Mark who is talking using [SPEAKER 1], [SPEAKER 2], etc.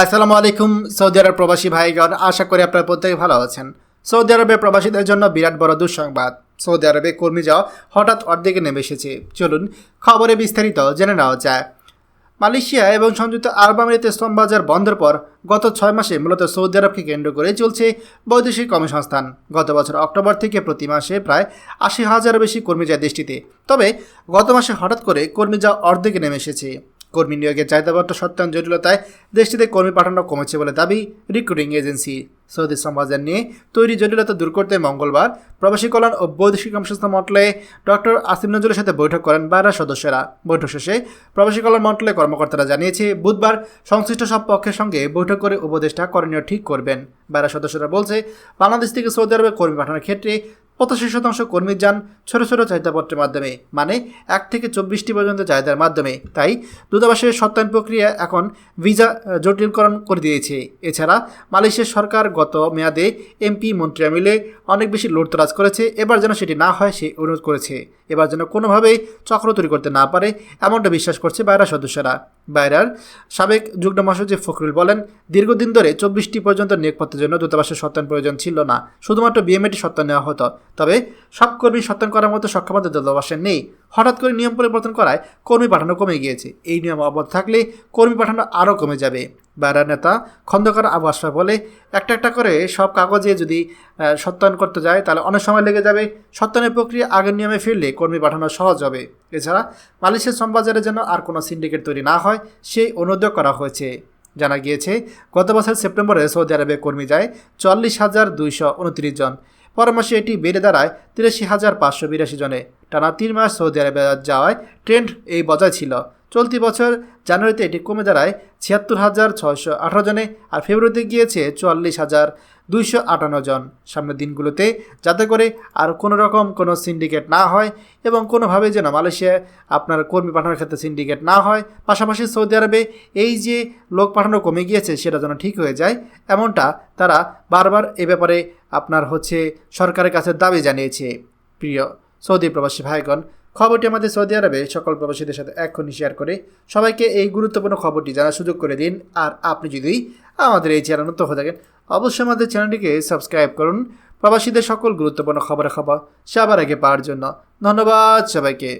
[SPEAKER 1] আসসালামু আলাইকুম, সৌদি আরব প্রবাসী ভাইগণ। আশা করি আপনারা প্রত্যেকে ভালো আছেন। সৌদি আরবে প্রবাসীদের জন্য বিরাট বড় দুঃসংবাদ। সৌদি আরবে কর্মী যাওয়া হঠাৎ অর্ধেকে নেমে এসেছে। চলুন খবরে বিস্তারিত জেনে নেওয়া যায়। মালয়েশিয়া এবং সংযুক্ত আরব আমিরাতে শ্রম বাজার বন্ধের পর গত ছয় মাসে মূলত সৌদি আরবকে কেন্দ্র করে চলছে বৈদেশিক কর্মসংস্থান। গত বছর অক্টোবর থেকে প্রতি মাসে প্রায় আশি হাজারের বেশি কর্মী যায় দেশটিতে। তবে গত মাসে হঠাৎ করে কর্মী যাওয়া অর্ধেকে নেমে এসেছে। কর্মী নিয়োগের চাহিদাপত্র সত্যায়ন জটিলতায় দেশটিতে কর্মী পাঠানো কমেছে বলে দাবি রিক্রুটিং এজেন্সি সৌদি সমাজের নিয়ে তৈরি জটিলতা দূর করতে মঙ্গলবার প্রবাসী কল্যাণ ও বৈদেশিক কর্মসংস্থা মন্ত্রণালয়ে ডক্টর আসিম নজরুলের সাথে বৈঠক করেন বাইরা সদস্যরা। বৈঠক শেষে প্রবাসী কল্যাণ মন্ত্রণালয়ের কর্মকর্তারা জানিয়েছে, বুধবার সংশ্লিষ্ট সব পক্ষের সঙ্গে বৈঠক করে উপদেষ্টা করণীয় ঠিক করবেন। বাইরা সদস্যরা বলছে, বাংলাদেশ থেকে সৌদি আরবে কর্মী পাঠানোর ক্ষেত্রে পঁচাশি শতাংশ কর্মী যান ছোট ছোট চাহিদাপত্রের মাধ্যমে মানে এক থেকে চব্বিশটি পর্যন্ত চাহিদার মাধ্যমে। তাই দূতাবাসের সত্যায়ন প্রক্রিয়া এখন ভিসা জটিলকরণ করে দিয়েছে। এছাড়া মালয়েশিয়ার সরকার গত মেয়াদে এমপি মন্ত্রীরা মিলে অনেক বেশি লুটতরাজ করেছে। এবার যেন সেটি না হয়, সে অনুরোধ করেছে। এবার যেন কোনোভাবেই চক্র তৈরি করতে না পারে, এমনটা বিশ্বাস করছে বাইরা সদস্যরা। বাইরার সাবেক যুগ্ম মহাসচিব ফখরুল বলেন, দীর্ঘদিন ধরে চব্বিশটি পর্যন্ত নিয়োগপত্রের জন্য দূতাবাসের সত্যায়ন প্রয়োজন ছিল না। শুধুমাত্র বিএমএটি সত্যায়ন নেওয়া হতো। তবে সব কর্মী সত্যায়ন করার মতো সক্ষমতা দূতাবাসের নেই। হঠাৎ করে নিয়ম পরিবর্তন করায় কর্মী পাঠানো কমে গিয়েছে। এই নিয়ম অবধ থাকলে কর্মী পাঠানো আরও কমে যাবে। বাইরার নেতা খন্দকার আবু বলে, একটা একটা করে সব কাগজে যদি সত্যায়ন করতে যায়, তাহলে অনেক সময় লেগে যাবে। সত্যায়নের প্রক্রিয়া আগের নিয়মে ফিরলে কর্মী পাঠানো সহজ হবে। এছাড়া মালয়েশিয়ার শ্রমবাজারে যেন আর কোনো সিন্ডিকেট তৈরি না হয়, সেই অনুরোধ করা হয়েছে। জানা গিয়েছে, গত বছর সেপ্টেম্বরে সৌদি আরবে কর্মী যায় চল্লিশ হাজার দুইশো উনত্রিশ জন। পর মাসে এটি বেড়ে দাঁড়ায় তিরাশি হাজার পাঁচশো বিরাশি জনে। টানা তিন মাস সৌদি আরবে যাওয়ায় ট্রেন্ড এই বজায় ছিল। চলতি বছর জানুয়ারিতে এটি কমে দাঁড়ায় ছিয়াত্তর হাজার ছয়শো আঠারো জনে আর ফেব্রুয়ারিতে গিয়েছে চুয়াল্লিশ হাজার দুইশো আটান্ন জন। সামনের দিনগুলোতে যাতে করে আর কোনো রকম কোনো সিন্ডিকেট না হয় এবং কোনোভাবে যেন মালয়েশিয়ায় আপনার কর্মী পাঠানোর ক্ষেত্রে সিন্ডিকেট না হয়, পাশাপাশি সৌদি আরবে এই যে লোক পাঠানো কমে গিয়েছে সেটা যেন ঠিক হয়ে যায়, এমনটা তারা বারবার এ ব্যাপারে আপনার হচ্ছে সরকারের কাছে দাবি জানিয়েছে। প্রিয় সৌদি প্রবাসী ভাইগণ, খবরটি আমাদের সৌদি আরবে সকল প্রবাসীদের সাথে এখনই শেয়ার করে সবাইকে এই গুরুত্বপূর্ণ খবরটি জানার সুযোগ করে দিন। আর আপনি যদি আমাদের এই চ্যানেল নতুন হয়ে থাকেন, অবশ্যই আমাদের চ্যানেলটিকে সাবস্ক্রাইব করুন। প্রবাসীদের সকল গুরুত্বপূর্ণ খবরের খবর সবার আগে পাওয়ার জন্য ধন্যবাদ সবাইকে।